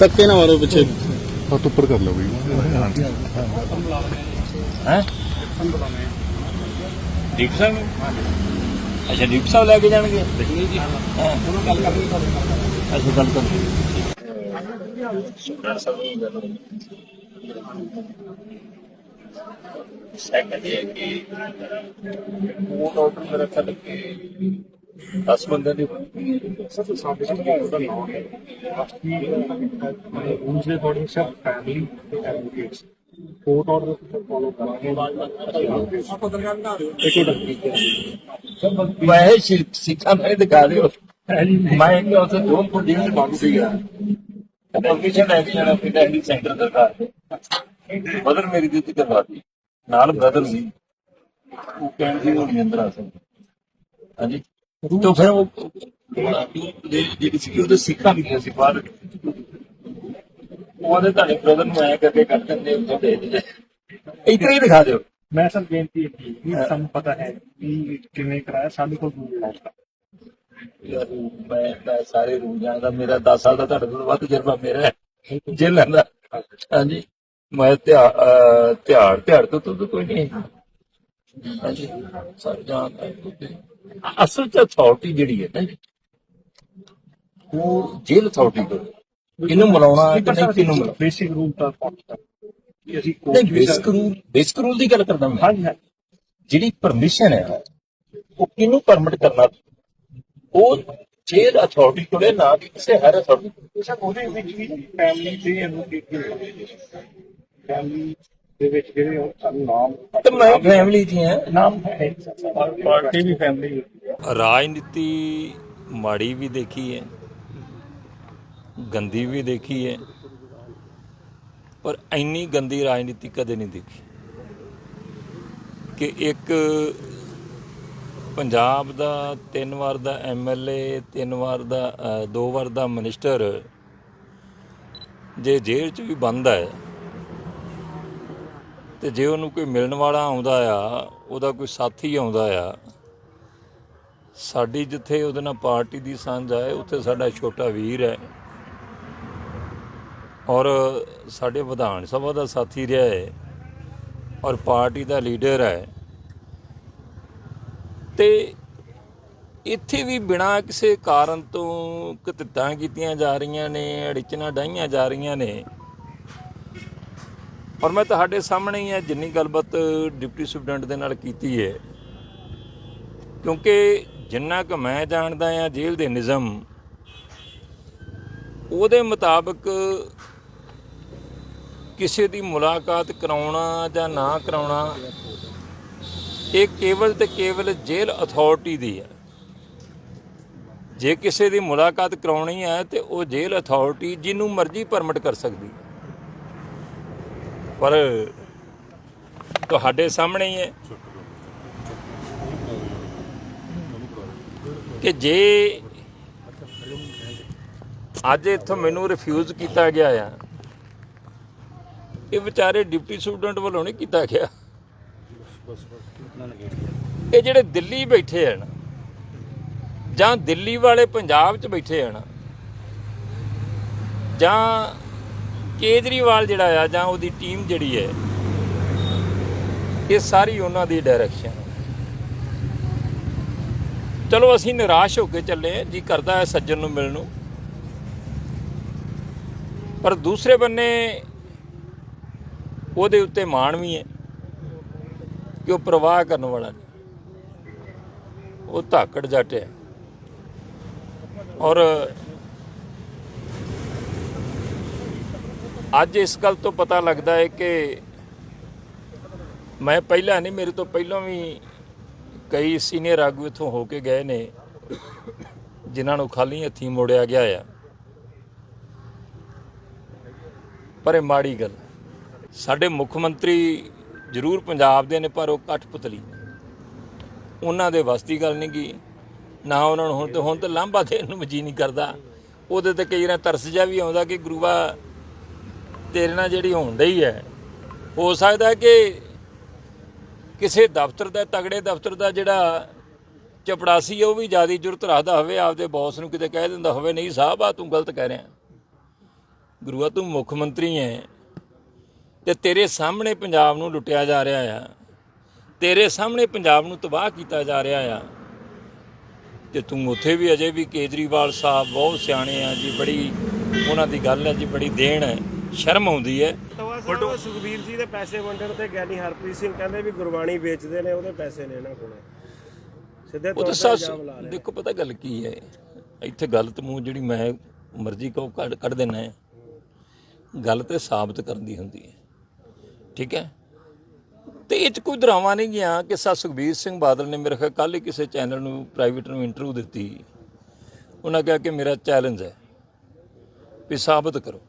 ਧੱਕੇ ਨਾ ਮਾਰੋ ਪਿੱਛੇ। ਹੱਥ ਉੱਪਰ ਕਰ ਲਓ ਬਈ। ਹੈ? ਦੀਪ ਸਾਹਿਬ ਅੱਛਾ ਦੀਪ ਸਾਹਿਬ ਲੈ ਕੇ ਜਾਣਗੇ? ਜੀ ਹਾਂ। ਉਹਨੂੰ ਗੱਲ ਕਰਨੀ ਅੱਛਾ ਗੱਲ ਕਰਨੀ ਸੈਕੰਡ ਇਹ ਕਿ ਉਹ ਆਰਡਰ ਮੇਰਾ ਖਿਆਲ ਕਿ 10 ਬੰਦੇ ਦੀ ਸਭ ਸਾਡੇ ਕੋਲ ਉਹਦਾ ਨਾਮ ਹੈ। ਬਾਕੀ ਰੂਲਸ ਦੇ ਅਕੋਰਡਿੰਗ ਸਭ ਫੈਮਿਲੀ ਤੇ ਐਡਵੋਕੇਟਸ ਕੋਰਟ ਆਰਡਰ ਫੋਲੋ ਕਰਾਂਗੇ। ਆਪਾਂ ਦਰਗਾਹ ਬਣਾ ਦਿਓ। ਇੱਕ ਮਿੰਟ ਵੈਸੇ ਸਿ- ਸਿੱਖਾਂ ਨੂੰ ਦਿਖਾ ਦਿਓ ਮੈਂ ਕਿ ਉਸੇ ਦੋ ਪੁੱਡਿੰਗ ਬੰਦ ਸੀਗਾ। ਪਰਮਿਸ਼ਨ ਲੈ ਕੇ ਜਾਣਾ ਪਿੰਡ ਹੈਂਡੀ ਸੈਂਟਰ ਸਰਕਾਰ ਬਦਰ ਮੇਰੀ ਦਿੱਤੀ। ਕਰਵਾਤੀ ਨਾਲ ਬ੍ਰਦਰ ਸੀ। ਉਹ ਕਹਿਣ ਸੀ ਹੋਣੀ ਅੰਦਰ ਆ ਸਕਦਾ। ਹਾਂਜੀ। ਤੋਂ ਫਿਰ ਉਹ ਜਿਹੜੀ ਜਿਹੜੀ ਸੀ ਉਹਦੇ ਸਿੱਖਾਂ ਵੀ ਸੀ ਬਾਹਰ ਉਹਦੇ ਤੁਹਾਡੇ ਬ੍ਰਦਰ ਨੂੰ ਐ ਕਰਕੇ ਕੱਢ ਦਿੰਦੇ ਉੱਥੇ ਦੇ ਦਿੰਦੇ ਇਤਨੇ ਹੀ ਦਿਖਾ ਦਿਓ। ਮੈਂ ਸਰ ਬੇਨਤੀ ਹੈ ਕਿ ਸਾਨੂੰ ਪਤਾ ਹੈ ਕਿ ਕਿਵੇਂ ਕਰਾਇਆ ਸਾਡੇ ਕੋਲ ਰੂਲ ਹੈ ਯਾਰ ਮੈਂ ਤਾਂ ਸਾਰੇ ਰੂਲ ਜਾਣਦਾ ਮੇਰਾ 10 ਸਾਲ ਦਾ ਤੁਹਾਡੇ ਤੋਂ ਵੱਧ ਤਜਰਬਾ ਮੇਰਾ ਹੈ। ਜੇਲ੍ਹਾਂ ਦਾ ਹਾਂਜੀ। ਮੈਂ ਧਿਆਨ ਧਿਆਨ ਤੋਂ ਤਾਂ ਕੋਈ ਨਹੀਂ। ਹਾਂਜੀ ਸਭ ਜਾਣਦਾ ਹੈ ਤੁਸੀਂ। ਅਸਲ ਚ ਅਥਾਰਟੀ ਜਿਹੜੀ ਹੈ ਨਾ ਜੀ, ਉਹ ਜੇਲ੍ਹ ਅਥਾਰਟੀ ਕੋਲ ਇਹਨੂੰ ਮਨਾਉਣਾ ਕਿ ਨਹੀਂ ਕਿਹਨੂੰ ਬੇਸਿਕ ਰੂਲ ਤਾਂ ਫੋਲੋ ਕਿ ਅਸੀਂ ਨਹੀਂ court basic rule basic rule ਦੀ ਗੱਲ ਕਰਦਾ ਮੈਂ ਹਾਂਜੀ ਹਾਂਜੀ ਜਿਹੜੀ ਪਰਮਿਸ਼ਨ ਹੈ ਉਹ ਕਿਹਨੂੰ ਪਰਮਿਟ ਕਰਨਾ ਉਹ ਜੇਲ੍ਹ ਅਥਾਰਟੀ ਕੋਲੇ ਨਾ ਕਿ ਕਿਸੇ ਹਰ ਅਥਾਰਟੀ ਸਰ ਉਹਦੇ ਵਿੱਚ ਵੀ ਫੈਮਿਲੀ ਦੇ ਐਡਵੋਕੇਟ ਫੈਮਿਲੀ ਦੇ ਵਿੱਚ ਜਿਹੜੇ ਉਹ ਸਾਨੂੰ ਨਾਮ ਤੇ ਮੈਂ ਫੈਮਿਲੀ ਦੀ ਹਾਂ ਨਾਮ ਹੈ ਪਾਰਟੀ ਵੀ ਫੈਮਿਲੀ ਰਾਜਨੀਤੀ ਮਾੜੀ ਵੀ ਦੇਖੀ ਹੈ ਗੰਦੀ ਵੀ ਦੇਖੀ ਹੈ ਪਰ ਇੰਨੀ ਗੰਦੀ ਰਾਜਨੀਤੀ ਕਦੇ ਨਹੀਂ ਦੇਖੀ ਕਿ ਇੱਕ ਪੰਜਾਬ ਦਾ ਤਿੰਨ ਵਾਰ ਦਾ ਐਮਐਲਏ ਤਿੰਨ ਵਾਰ ਦਾ ਦੋ ਵਾਰ ਦਾ ਮਿਨਿਸਟਰ ਜੇ ਜੇਲ੍ਹ 'ਚ ਵੀ ਬੰਦ ਹੈ ਤੇ ਜੇ ਉਹਨੂੰ ਕੋਈ ਮਿਲਣ ਵਾਲਾ ਆਉਂਦਾ ਆ, ਉਹਦਾ ਕੋਈ ਸਾਥੀ ਆਉਂਦਾ ਆ, ਸਾਡੀ ਜਿੱਥੇ ਉਹਦੇ ਨਾਲ ਪਾਰਟੀ ਦੀ ਸਾਂਝ ਆਏ ਉੱਥੇ ਸਾਡਾ ਛੋਟਾ ਵੀਰ ਹੈ। ਔਰ ਸਾਡੇ ਵਿਧਾਨ ਸਭਾ ਦਾ ਸਾਥੀ ਰਿਹਾ ਹੈ ਔਰ ਪਾਰਟੀ ਦਾ ਲੀਡਰ ਹੈ। ਤੇ ਇੱਥੇ ਵੀ ਬਿਨਾਂ ਕਿਸੇ ਕਾਰਨ ਤੋਂ ਕਤਿੱਤਾਂ ਕੀਤੀਆਂ ਜਾ ਰਹੀਆਂ ਨੇ, ਅੜਿਚਣਾ ਡਾਈਆਂ ਜਾ ਰਹੀਆਂ ਨੇ। ਔਰ ਮੈਂ ਤੁਹਾਡੇ ਸਾਹਮਣੇ ਹੀ ਹੈ ਜਿੰਨੀ ਗੱਲਬਾਤ ਡਿਪਟੀ ਸੁਪਰਡੈਂਟ ਦੇ ਨਾਲ ਕੀਤੀ ਹੈ। ਕਿਉਂਕਿ ਜਿੰਨਾ ਕੁ ਮੈਂ ਜਾਣਦਾ ਆ ਜੇਲ੍ਹ ਦੇ ਨਿਜ਼ਮ, ਉਹਦੇ ਮੁਤਾਬਕ ਕਿਸੇ ਦੀ ਮੁਲਾਕਾਤ ਕਰਾਉਣਾ ਜਾਂ ਨਾ ਕਰਾਉਣਾ, ਇਹ ਕੇਵਲ ਤੇ ਕੇਵਲ ਜੇਲ੍ਹ ਅਥਾਰਟੀ ਦੀ ਹੈ। ਜੇ ਕਿਸੇ ਦੀ ਮੁਲਾਕਾਤ ਕਰਾਉਣੀ ਹੈ ਤੇ ਉਹ ਜੇਲ੍ਹ ਅਥਾਰਟੀ ਜਿਹਨੂੰ ਮਰਜ਼ੀ ਪਰਮਿਟ ਕਰ ਸਕਦੀ ਹੈ। ਪਰ ਤੁਹਾਡੇ ਸਾਹਮਣੇ ਹੀ ਹੈ ਕਿ ਜੇ ਅੱਜ ਇੱਥੋਂ ਮੈਨੂੰ ਰਿਫਿਊਜ਼ ਕੀਤਾ ਗਿਆ ਆ, ਇਹ ਵਿਚਾਰੇ ਡਿਪਟੀ ਸਟੂਡੈਂਟ ਵੱਲੋਂ ਨਹੀਂ ਕੀਤਾ ਗਿਆ। ਇਹ ਜਿਹੜੇ ਦਿੱਲੀ ਬੈਠੇ ਹਨ ਜਾਂ ਦਿੱਲੀ ਵਾਲੇ ਪੰਜਾਬ 'ਚ ਬੈਠੇ ਹਨ ਜਾਂ ਕੇਜਰੀਵਾਲ ਜਿਹੜਾ ਆ ਜਾਂ ਉਹਦੀ ਟੀਮ ਜਿਹੜੀ ਹੈ, ਇਹ ਸਾਰੀ ਉਹਨਾਂ ਦੀ ਡਾਇਰੈਕਸ਼ਨ ਚਲੋ ਅਸੀਂ ਨਿਰਾਸ਼ ਹੋ ਕੇ ਚੱਲੇ ਹਾਂ। ਜੀ ਕਰਦਾ ਹੈ ਸੱਜਣ ਨੂੰ ਮਿਲਣ ਨੂੰ। ਪਰ ਦੂਸਰੇ ਬੰਨੇ ਉਹਦੇ ਉੱਤੇ ਮਾਣ ਵੀ ਹੈ ਕਿ ਉਹ ਪ੍ਰਵਾਹ ਕਰਨ ਵਾਲਾ ਨਹੀਂ। ਉਹ ਧਾਕੜ ਜੱਟ ਹੈ। ਔਰ ਅੱਜ ਇਸ ਗੱਲ ਤੋਂ ਪਤਾ ਲੱਗਦਾ ਹੈ ਕਿ ਮੈਂ ਪਹਿਲਾਂ ਨਹੀਂ, ਮੇਰੇ ਤੋਂ ਪਹਿਲਾਂ ਵੀ ਕਈ ਸੀਨੀਅਰ ਆਗੂ ਇੱਥੋਂ ਹੋ ਕੇ ਗਏ ਨੇ, ਜਿਨ੍ਹਾਂ ਨੂੰ ਖਾਲੀ ਹੱਥੀਂ ਮੋੜਿਆ ਗਿਆ ਆ। ਪਰ ਇਹ ਮਾੜੀ ਗੱਲ ਸਾਡੇ ਮੁੱਖ ਮੰਤਰੀ ਜ਼ਰੂਰ ਪੰਜਾਬ ਦੇ ਨੇ, ਪਰ ਉਹ ਕਠਪੁਤਲੀ ਉਹਨਾਂ ਦੇ ਵਸਤੀ ਗੱਲ ਨਹੀਂ ਗੀ। ਨਾ ਉਹਨਾਂ ਨੂੰ ਹੁਣ ਤੇ ਹੁਣ ਤੇ ਲਾਂਭਾ ਦੇਣ ਨੂੰ ਮਜੀ ਨਹੀਂ ਕਰਦਾ। ਉਹਦੇ ਤੇ ਕਈ ਵਾਰ ਤਰਸ ਜਾ ਵੀ ਆਉਂਦਾ ਕਿ ਗੁਰੂਆ ਤੇਰੇ ਨਾਲ ਜਿਹੜੀ ਹੋਣ ਡਈ ਹੈ, ਹੋ ਸਕਦਾ ਕਿ ਕਿਸੇ ਦਫ਼ਤਰ ਦਾ, ਤਗੜੇ ਦਫ਼ਤਰ ਦਾ ਜਿਹੜਾ ਚਪੜਾਸੀ ਉਹ ਵੀ ਜ਼ਿਆਦਾ ਜੁਰਤ ਰੱਖਦਾ ਹੋਵੇ, ਆਪਦੇ ਬੌਸ ਨੂੰ ਕਿਤੇ ਕਹਿ ਦਿੰਦਾ ਹੋਵੇ, ਨਹੀਂ ਸਾਹਿਬ ਆ ਤੂੰ ਗਲਤ ਕਹਿ ਰਿਹਾ। ਗੁਰੂਆ, ਤੂੰ ਮੁੱਖ ਮੰਤਰੀ ਹੈ ਤੇ ਤੇਰੇ ਸਾਹਮਣੇ ਪੰਜਾਬ ਨੂੰ ਲੁੱਟਿਆ ਜਾ ਰਿਹਾ ਆ। ਤੇਰੇ ਸਾਹਮਣੇ ਪੰਜਾਬ ਨੂੰ ਤਬਾਹ ਕੀਤਾ ਜਾ ਰਿਹਾ ਆ। ਤੇ ਤੂੰ ਉੱਥੇ ਵੀ ਅਜੇ ਵੀ ਕੇਜਰੀਵਾਲ ਸਾਹਿਬ ਬਹੁਤ ਸਿਆਣੇ ਆ ਜੀ, ਬੜੀ ਉਹਨਾਂ ਦੀ ਗੱਲ ਹੈ ਜੀ, ਬੜੀ ਦੇਣ ਹੈ। ਸ਼ਰਮ ਆਉਂਦੀ ਹੈ। ਸਾਹਿਬ ਸੁਖਬੀਰ ਜੀ ਦੇ ਪੈਸੇ ਵੰਡਣ ਤੇ ਗਿਆਨੀ ਹਰਪ੍ਰੀਤ ਸਿੰਘ ਕਹਿੰਦੇ ਵੀ ਗੁਰਬਾਣੀ ਵੇਚਦੇ ਨੇ ਉਹਦੇ ਪੈਸੇ ਨੇ ਇਹਨਾਂ ਕੋਲੇ। ਸਿੱਧੇ ਉਹ ਤੌਰ ਤਾਂ ਦੇਖੋ ਪਤਾ ਗੱਲ ਕੀ ਹੈ। ਇੱਥੇ ਗਲਤ ਮੂੰਹ ਜਿਹੜੀ ਮੈਂ ਮਰਜ਼ੀ ਕਹੋ ਕੱਢ ਕੱਢ ਦੇਣਾ ਹੈ। ਗੱਲ ਤੇ ਸਾਬਤ ਕਰਨ ਦੀ ਹੁੰਦੀ ਹੈ। ਠੀਕ ਹੈ? ਤੇ ਇਹ 'ਚ ਕੋਈ ਡਰਾਵਾ ਨਹੀਂ ਗਿਆ ਕਿ ਸਾ ਸੁਖਬੀਰ ਸਿੰਘ ਬਾਦਲ ਨੇ ਮੇਰੇ ਖਿਆਲ ਕੱਲ ਹੀ ਕਿਸੇ ਚੈਨਲ ਨੂੰ ਪ੍ਰਾਈਵੇਟ ਨੂੰ ਇੰਟਰਵਿਊ ਦਿੱਤੀ। ਉਹਨਾਂ ਕਿਹਾ ਕਿ ਮੇਰਾ ਚੈਲੰਜ ਹੈ ਵੀ ਸਾਬਤ ਕਰੋ।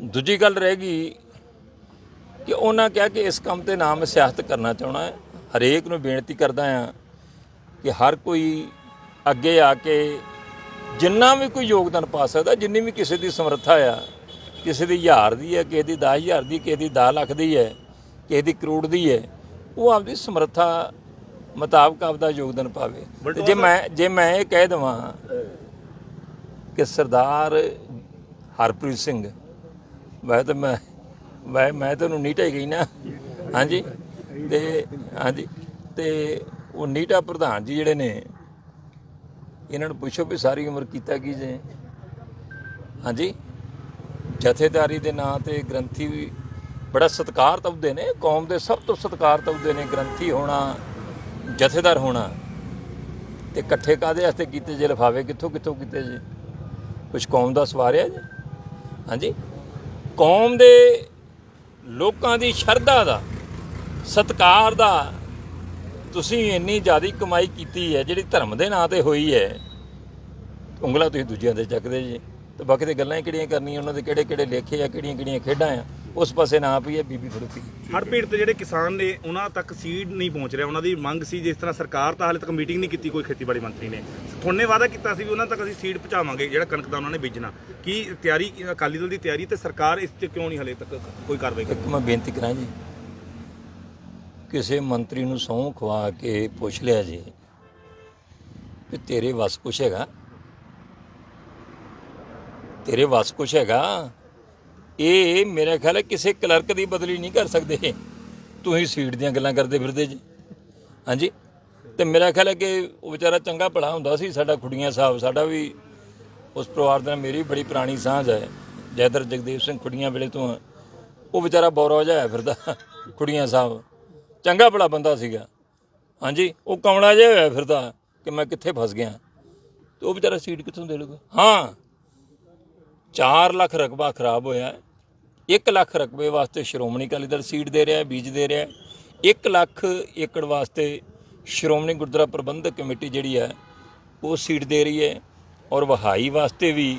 ਦੂਜੀ ਗੱਲ ਰਹਿ ਗਈ ਕਿ ਉਹਨਾਂ ਕਿਹਾ ਕਿ ਇਸ ਕੰਮ ਤੇ ਨਾਮ ਸਿਆਸਤ ਕਰਨਾ ਚਾਹਣਾ ਹੈ। ਹਰੇਕ ਨੂੰ ਬੇਨਤੀ ਕਰਦਾ ਆ ਕਿ ਹਰ ਕੋਈ ਅੱਗੇ ਆ ਕੇ ਜਿੰਨਾ ਵੀ ਕੋਈ ਯੋਗਦਾਨ ਪਾ ਸਕਦਾ ਜਿੰਨੀ ਵੀ ਕਿਸੇ ਦੀ ਸਮਰੱਥਾ ਆ ਕਿਸੇ ਦੀ ਹਜ਼ਾਰ ਦੀ ਹੈ ਕਿਸੇ ਦੀ 10000 ਦੀ ਕਿਸੇ ਦੀ 10 ਲੱਖ ਦੀ ਹੈ ਕਿਸੇ ਦੀ ਕਰੋੜ ਦੀ ਹੈ ਉਹ ਆਪਦੀ ਸਮਰੱਥਾ ਮੁਤਾਬਕ ਆਪਦਾ ਯੋਗਦਾਨ ਪਾਵੇ। ਜੇ ਮੈਂ ਜੇ ਮੈਂ ਇਹ ਕਹਿ ਦਵਾਂ ਕਿ ਸਰਦਾਰ ਹਰਪ੍ਰੀਤ ਸਿੰਘ ਵੈਸੇ ਤਾਂ ਮੈਂ ਮੈਂ ਮੈਂ ਤੁਹਾਨੂੰ ਨੀਟਾ ਹੀ ਗਈ ਨਾ। ਹਾਂਜੀ। ਤੇ ਹਾਂਜੀ। ਤੇ ਉਹ ਨੀਟਾ ਪ੍ਰਧਾਨ ਜੀ ਜਿਹੜੇ ਨੇ, ਇਹਨਾਂ ਨੂੰ ਪੁੱਛੋ ਵੀ ਸਾਰੀ ਉਮਰ ਕੀਤਾ ਕੀ ਜੇ। ਹਾਂਜੀ। ਜਥੇਦਾਰੀ ਦੇ ਨਾਂ ਤੇ ਗ੍ਰੰਥੀ ਵੀ ਬੜਾ ਸਤਿਕਾਰ ਤਵਦੇ ਨੇ। ਕੌਮ ਦੇ ਸਭ ਤੋਂ ਸਤਿਕਾਰ ਤਵਦੇ ਨੇ ਗ੍ਰੰਥੀ ਹੋਣਾ, ਜਥੇਦਾਰ ਹੋਣਾ। ਤੇ ਇਕੱਠੇ ਕਾਦੇ ਵਾਸਤੇ ਕੀਤੇ ਜੇ ਲਿਫਾਵੇ ਕਿੱਥੋਂ ਕਿੱਥੋਂ ਕੀਤੇ ਜੀ? ਕੁਝ ਕੌਮ ਦਾ ਸਵਾਰਿਆ ਜੀ? ਹਾਂਜੀ। ਕੌਮ ਦੇ ਲੋਕਾਂ ਦੀ ਸ਼ਰਧਾ ਦਾ, ਸਤਕਾਰ ਦਾ ਤੁਸੀਂ ਇੰਨੀ ਜ਼ਿਆਦਾ ਕਮਾਈ ਕੀਤੀ ਹੈ, ਜਿਹੜੀ ਧਰਮ ਦੇ ਨਾਂ ਤੇ ਹੋਈ ਹੈ। ਉਂਗਲਾ ਤੁਸੀਂ ਦੂਜਿਆਂ ਤੇ ਚੱਕਦੇ ਜੀ। ਤੇ ਬਾਕੀ ਤੇ ਗੱਲਾਂ ਹੀ ਕਿਹੜੀਆਂ ਕਰਨੀਆਂ, ਉਹਨਾਂ ਦੇ ਕਿਹੜੇ ਕਿਹੜੇ ਲੇਖੇ ਆ ਕਿਹੜੀਆਂ ਕਿਹੜੀਆਂ ਖੇਡਾਂ ਆ। ਉਸ ਪਾਸੇ ਨਾ ਪਈਏ ਬੀਬੀ ਫੜੂਤੀ ਹੜ ਪੀੜਤ ਜਿਹੜੇ ਕਿਸਾਨ ਨੇ ਉਹਨਾਂ ਤੱਕ ਸੀਡ ਨਹੀਂ ਪਹੁੰਚ ਰਿਹਾ। ਉਹਨਾਂ ਦੀ ਮੰਗ ਸੀ ਜਿਸ ਤਰ੍ਹਾਂ ਸਰਕਾਰ ਤਾਂ ਹਾਲੇ ਤੱਕ ਮੀਟਿੰਗ ਨਹੀਂ ਕੀਤੀ ਕੋਈ ਖੇਤੀਬਾੜੀ ਮੰਤਰੀ ਨੇ। ਥੋਨੇ ਵਾਅਦਾ ਕੀਤਾ ਸੀ ਵੀ ਉਹਨਾਂ ਤੱਕ ਅਸੀਂ ਸੀਡ ਪਹੁੰਚਾਵਾਂਗੇ ਜਿਹੜਾ ਕਣਕ ਦਾ ਉਹਨਾਂ ਨੇ ਬੀਜਣਾ। ਕੀ ਤਿਆਰੀ ਅਕਾਲੀ ਦਲ ਦੀ ਤਿਆਰੀ ਤੇ ਸਰਕਾਰ ਇਸ ਤੇ ਕਿਉਂ ਨਹੀਂ ਹਾਲੇ ਤੱਕ ਕੋਈ ਕਾਰਵਾਈ ਕਰ ਇੱਕ ਮੈਂ ਬੇਨਤੀ ਕਰਾਂ ਜੀ ਕਿਸੇ ਮੰਤਰੀ ਨੂੰ ਸਹੁੰ ਖਵਾ ਕੇ ਪੁੱਛ ਲਿਆ ਜੀ ਕਿ ਤੇਰੇ ਵੱਸ ਕੁਛ ਹੈਗਾ। ਤੇਰੇ ਵੱਸ ਕੁਛ ਹੈਗਾ ਇਹ ਮੇਰੇ ਖਿਆਲ ਹੈ ਕਿਸੇ ਕਲਰਕ ਦੀ ਬਦਲੀ ਨਹੀਂ ਕਰ ਸਕਦੇ। ਤੁਸੀਂ ਸੀਟ ਦੀਆਂ ਗੱਲਾਂ ਕਰਦੇ ਫਿਰਦੇ ਜੀ। ਹਾਂਜੀ? ਤੇ ਮੇਰਾ ਖਿਆਲ ਹੈ ਕਿ ਉਹ ਵਿਚਾਰਾ ਚੰਗਾ ਭਲਾ ਹੁੰਦਾ ਸੀ, ਸਾਡਾ ਖੁੜੀਆਂ ਸਾਹਿਬ, ਸਾਡਾ ਵੀ ਉਸ ਪਰਿਵਾਰ ਦੇ ਨਾਲ ਮੇਰੀ ਬੜੀ ਪੁਰਾਣੀ ਸਾਂਝ ਹੈ। ਜੈਦਰ ਜਗਦੇਵ ਸਿੰਘ ਖੁੜੀਆਂ ਵੇਲੇ ਤੋਂ ਉਹ ਵਿਚਾਰਾ ਬੌਰਾ ਜਿਹਾ ਹੋਇਆ ਫਿਰਦਾ ਖੁੜੀਆਂ ਸਾਹਿਬ। ਚੰਗਾ ਭਲਾ ਬੰਦਾ ਸੀਗਾ। ਹਾਂਜੀ? ਉਹ ਕਮਲਾ ਜਿਹਾ ਹੋਇਆ ਫਿਰਦਾ ਕਿ ਮੈਂ ਕਿੱਥੇ ਫਸ ਗਿਆ। ਤੇ ਉਹ ਵਿਚਾਰਾ ਸੀਟ ਕਿੱਥੋਂ ਦੇ ਲੂਗਾ ਹਾਂ। 4 ਲੱਖ ਰਕਬਾ ਖਰਾਬ ਹੋਇਆ। 1 ਲੱਖ ਰਕਬੇ ਵਾਸਤੇ ਸ਼੍ਰੋਮਣੀ ਅਕਾਲੀ ਦਲ ਸੀਟ ਦੇ ਰਿਹਾ ਹੈ, ਬੀਜ ਦੇ ਰਿਹਾ 1 ਲੱਖ ਏਕੜ ਵਾਸਤੇ ਸ਼੍ਰੋਮਣੀ ਗੁਰਦੁਆਰਾ ਪ੍ਰਬੰਧਕ ਕਮੇਟੀ ਜਿਹੜੀ ਹੈ ਉਹ ਸੀਟ ਦੇ ਰਹੀ ਹੈ ਔਰ ਵਹਾਈ ਵਾਸਤੇ ਵੀ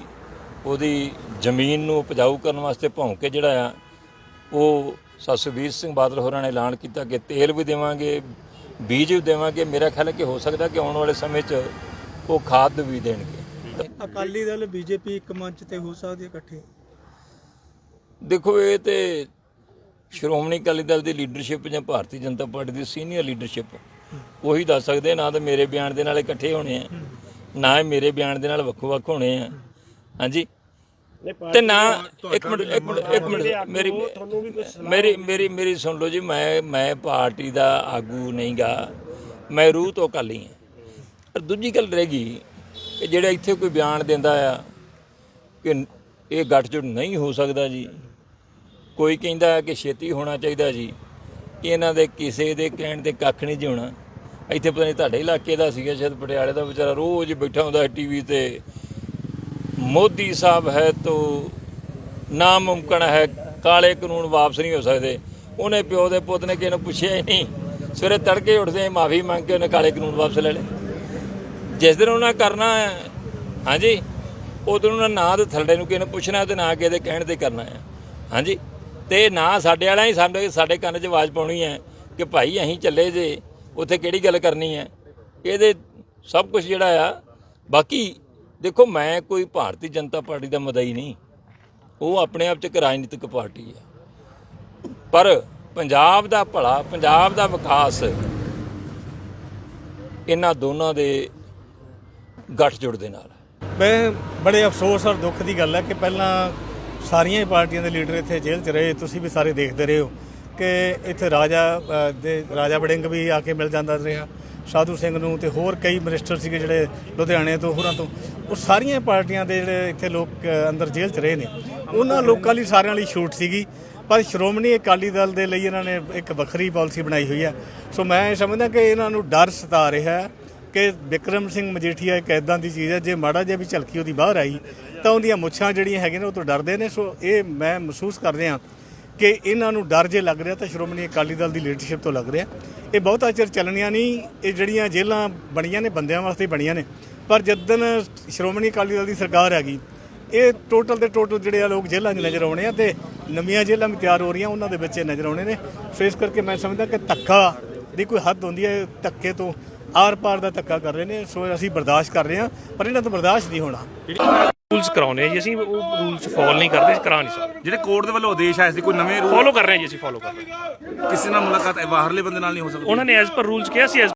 ਉਹਦੀ ਜ਼ਮੀਨ ਨੂੰ ਉਪਜਾਊ ਕਰਨ ਵਾਸਤੇ ਭੌਂ ਕੇ ਜਿਹੜਾ ਆ ਉਹ ਸਤਸਵੀਰ ਸਿੰਘ ਬਾਦਲ ਹੋਰਾਂ ਨੇ ਐਲਾਨ ਕੀਤਾ ਕਿ ਤੇਲ ਵੀ ਦੇਵਾਂਗੇ ਬੀਜ ਵੀ ਦੇਵਾਂਗੇ। ਮੇਰਾ ਖਿਆਲ ਹੈ ਕਿ ਹੋ ਸਕਦਾ ਕਿ ਆਉਣ ਵਾਲੇ ਸਮੇਂ 'ਚ ਉਹ ਖਾਦ ਵੀ ਦੇਣਗੇ। ਅਕਾਲੀ ਦਲ ਬੀਜੇਪੀ ਇੱਕ ਮੰਚ ਤੇ ਹੋ ਸਕਦੀ ਇਕੱਠੇ। ਦੇਖੋ ਇਹ ਤੇ ਸ਼੍ਰੋਮਣੀ ਅਕਾਲੀ ਦਲ ਦੀ ਲੀਡਰਸ਼ਿਪ ਜਾਂ ਭਾਰਤੀ ਜਨਤਾ ਪਾਰਟੀ ਦੀ ਸੀਨੀਅਰ ਲੀਡਰਸ਼ਿਪ ਉਹੀ ਦੱਸ ਸਕਦੇ ਨਾ ਤਾਂ ਮੇਰੇ ਬਿਆਨ ਦੇ ਨਾਲ ਇਕੱਠੇ ਹੋਣੇ ਆ ਨਾ ਹੀ ਮੇਰੇ ਬਿਆਨ ਦੇ ਨਾਲ ਵੱਖੋ ਵੱਖ ਹੋਣੇ ਆ। ਹਾਂਜੀ? ਤੇ ਨਾ ਇੱਕ ਮਿੰਟ ਇੱਕ ਮਿੰਟ ਇੱਕ ਮਿੰਟ ਮੇਰੀ ਮੇਰੀ ਮੇਰੀ ਮੇਰੀ ਸੁਣ ਲਓ ਜੀ ਮੈਂ ਮੈਂ ਪਾਰਟੀ ਦਾ ਆਗੂ ਨਹੀਂਗਾ ਮੈਂ ਰੂਹ ਤੋਂ ਅਕਾਲੀ ਹਾਂ ਪਰ ਦੂਜੀ ਗੱਲ ਰਹਿ ਗਈ ਕਿ ਜਿਹੜਾ ਇੱਥੇ ਕੋਈ ਬਿਆਨ ਦਿੰਦਾ ਆ ਕਿ ਇਹ ਗੱਠਜੋੜ ਨਹੀਂ ਹੋ ਸਕਦਾ ਜੀ ਕੋਈ ਕਹਿੰਦਾ ਕਿ ਛੇਤੀ ਹੋਣਾ ਚਾਹੀਦਾ ਜੀ ਇਹਨਾਂ ਦੇ ਕਿਸੇ ਦੇ ਕਹਿਣ ਤੇ ਕੱਖ ਨਹੀਂ ਜਿਉਣਾ ਇੱਥੇ ਪਤਾ ਨਹੀਂ ਤੁਹਾਡੇ ਇਲਾਕੇ ਦਾ ਸੀਗਾ, ਸ਼ਾਇਦ ਪਟਿਆਲੇ ਦਾ ਵਿਚਾਰਾ ਰੋਜ਼ ਬੈਠਾ ਹੁੰਦਾ ਟੀਵੀ ਤੇ। ਮੋਦੀ ਸਾਹਿਬ ਹੈ ਤੋ ਨਾਮੁਮਕਨ ਹੈ, ਕਾਲੇ ਕਾਨੂੰਨ ਵਾਪਸ ਨਹੀਂ ਹੋ ਸਕਦੇ। ਉਹਨੇ ਪਿਓ ਦੇ ਪੁੱਤ ਨੇ ਕਿਸੇ ਨੂੰ ਪੁੱਛਿਆ ਹੀ ਨਹੀਂ। ਸਵੇਰੇ ਤੜਕੇ ਉੱਠਦੇ ਮਾਫੀ ਮੰਗ ਕੇ ਉਹਨੇ ਕਾਲੇ ਕਾਨੂੰਨ ਵਾਪਸ ਲੈ ਲਏ। ਜਿਸ ਦਿਨ ਉਹਨਾਂ ਕਰਨਾ ਹੈ, ਹਾਂਜੀ ਉਦੋਂ ਉਹਨਾਂ ਨਾ ਤੇ ਥੱਲੇ ਨੂੰ ਕਿਸੇ ਨੂੰ ਪੁੱਛਣਾ ਤੇ ਨਾ ਕਿਸੇ ਦੇ ਕਹਿਣ ਤੇ ਕਰਨਾ ਹੈ। ਹਾਂਜੀ ਤੇ ਨਾ ਸਾਡੇ ਵਾਲਿਆਂ ਹੀ ਸਾਡੇ ਸਾਡੇ ਕੰਨ 'ਚ ਆਵਾਜ਼ ਪਾਉਣੀ ਹੈ ਕਿ ਭਾਈ ਅਸੀਂ ਚੱਲੇ ਜੇ, ਉੱਥੇ ਕਿਹੜੀ ਗੱਲ ਕਰਨੀ ਹੈ? ਇਹਦੇ ਸਭ ਕੁਝ ਜਿਹੜਾ ਆ, ਬਾਕੀ ਦੇਖੋ ਮੈਂ ਕੋਈ ਭਾਰਤੀ ਜਨਤਾ ਪਾਰਟੀ ਦਾ ਮਦਈ ਨਹੀਂ। ਉਹ ਆਪਣੇ ਆਪ 'ਚ ਇੱਕ ਰਾਜਨੀਤਿਕ ਪਾਰਟੀ ਹੈ ਪਰ ਪੰਜਾਬ ਦਾ ਭਲਾ, ਪੰਜਾਬ ਦਾ ਵਿਕਾਸ ਇਹਨਾਂ ਦੋਨਾਂ ਦੇ ਗੱਠਜੋੜ ਦੇ ਨਾਲ ਮੈਂ ਬੜੇ ਅਫਸੋਸ ਔਰ ਦੁੱਖ ਦੀ ਗੱਲ ਹੈ ਕਿ ਪਹਿਲਾਂ ਸਾਰੀਆਂ ਹੀ ਪਾਰਟੀਆਂ ਦੇ ਲੀਡਰ ਇੱਥੇ ਜੇਲ੍ਹ 'ਚ ਰਹੇ ਤੁਸੀਂ ਵੀ ਸਾਰੇ ਦੇਖਦੇ ਰਹੇ ਹੋ ਕਿ ਇੱਥੇ ਰਾਜਾ ਅ, ਦੇ ਰਾਜਾ ਵੜਿੰਗ ਵੀ ਆ ਕੇ ਮਿਲ ਜਾਂਦਾ ਰਿਹਾ ਸਾਧੂ ਸਿੰਘ ਨੂੰ ਤੇ ਹੋਰ ਕਈ ਮਿਨਿਸਟਰ ਸੀਗੇ ਜਿਹੜੇ ਲੁਧਿਆਣੇ ਤੋਂ ਹੋਰਾਂ ਤੋਂ। ਉਹ ਸਾਰੀਆਂ ਪਾਰਟੀਆਂ ਦੇ ਜਿਹੜੇ ਇੱਥੇ ਲੋਕ ਅ, ਅੰਦਰ ਜੇਲ੍ਹ 'ਚ ਰਹੇ ਨੇ। ਉਹਨਾਂ ਲੋਕਾਂ ਲਈ ਸਾਰਿਆਂ ਲਈ ਛੂਟ ਸੀਗੀ ਪਰ ਸ਼੍ਰੋਮਣੀ ਅਕਾਲੀ ਦਲ ਦੇ ਲਈ ਇਹਨਾਂ ਨੇ ਇੱਕ ਵੱਖਰੀ ਪਾਲਿਸੀ ਬਣਾਈ ਹੋਈ ਹੈ। ਸੋ ਮੈਂ ਇਹ ਸਮਝਦਾ ਕਿ ਇਹਨਾਂ ਨੂੰ ਡਰ ਸਤਾ ਰਿਹਾ ਹੈ। ਕਿ ਵਿਕਰਮ ਸਿੰਘ ਮਜੀਠੀਆ ਇੱਕ ਐਦਾਂ ਦੀ ਚੀਜ਼ ਹੈ, ਜੇ ਮਾੜਾ ਜਿਹਾ ਵੀ ਝਲਕੀ ਉਹਦੀ ਬਾਹਰ ਆਈ, ਤਾਂ ਉਹਦੀਆਂ ਮੁੱਛਾਂ ਜਿਹੜੀਆਂ ਹੈਗੀਆਂ ਨੇ ਉਹ ਤੋਂ ਡਰਦੇ ਨੇ। ਸੋ ਇਹ ਮੈਂ ਮਹਿਸੂਸ ਕਰ ਰਿਹਾ ਕਿ ਇਹਨਾਂ ਨੂੰ ਡਰ ਜੇ ਲੱਗ ਰਿਹਾ ਤਾਂ ਸ਼੍ਰੋਮਣੀ ਅਕਾਲੀ ਦਲ ਦੀ ਲੀਡਰਸ਼ਿਪ ਤੋਂ ਲੱਗ ਰਿਹਾ। ਇਹ ਬਹੁਤਾ ਚਿਰ ਚੱਲਣੀਆਂ ਨਹੀਂ, ਇਹ ਜਿਹੜੀਆਂ ਜੇਲ੍ਹਾਂ ਬਣੀਆਂ ਨੇ, ਬੰਦਿਆਂ ਵਾਸਤੇ ਬਣੀਆਂ ਨੇ। ਪਰ ਜਦੋਂ ਸ਼੍ਰੋਮਣੀ ਅਕਾਲੀ ਦਲ ਦੀ ਸਰਕਾਰ ਆ ਗਈ ਇਹ ਟੋਟਲ ਦੇ ਟੋਟਲ ਜਿਹੜੇ ਆ ਲੋਕ ਜੇਲ੍ਹਾਂ 'ਚ ਨਜ਼ਰ ਆਉਣੇ ਆ ਤੇ ਨਵੀਆਂ ਜੇਲ੍ਹਾਂ ਵੀ ਤਿਆਰ ਹੋ ਰਹੀਆਂ, ਉਹਨਾਂ ਦੇ ਵਿੱਚ ਨਜ਼ਰ ਆਉਣੇ ਨੇ। ਸੋ ਇਸ ਕਰਕੇ ਮੈਂ ਸਮਝਦਾ ਕਿ ਧੱਕਾ ਦੀ ਕੋਈ ਹੱਦ ਹੁੰਦੀ ਹੈ, ਧੱਕੇ ਤੋਂ ਆਰ ਪਾਰ ਦਾ ਧੱਕਾ ਕਰ ਰਹੇ ਨੇ ਸੋ ਅਸੀਂ ਬਰਦਾਸ਼ਤ ਕਰ ਰਹੇ ਹਾਂ ਪਰ ਇਹਨਾਂ ਤੋਂ ਬਰਦਾਸ਼ਤ ਨਹੀਂ ਹੋਣਾ। ਰੂਲਸ ਕਰਾਉਨੇ ਆ ਜੀ ਅਸੀਂ ਉਹ ਰੂਲਸ ਫੋਲੋ ਨਹੀਂ ਕਰਦੇ ਕਰਾ ਨਹੀਂ ਸਕਦੇ। ਜਿਹੜੇ ਕੋਰਟ ਦੇ ਵੱਲੋਂ ਆਦੇਸ਼ ਆਏ ਸੀ ਕੋਈ ਨਵੇਂ ਰੂਲ ਫੋਲੋ ਕਰ ਰਹੇ ਹਾਂ ਜੀ ਅਸੀਂ ਫੋਲੋ ਕਰ ਰਹੇ ਹਾਂ। ਕਿਸੇ ਨਾਲ ਮੁਲਾਕਾਤ ਬਾਹਰਲੇ ਬੰਦੇ ਨਾਲ ਨਹੀਂ ਹੋ ਸਕਦੀ। ਉਹਨਾਂ ਨੇ ਐਜ਼ ਪਰ ਰੂਲਸ ਕਿਹਾ ਸੀ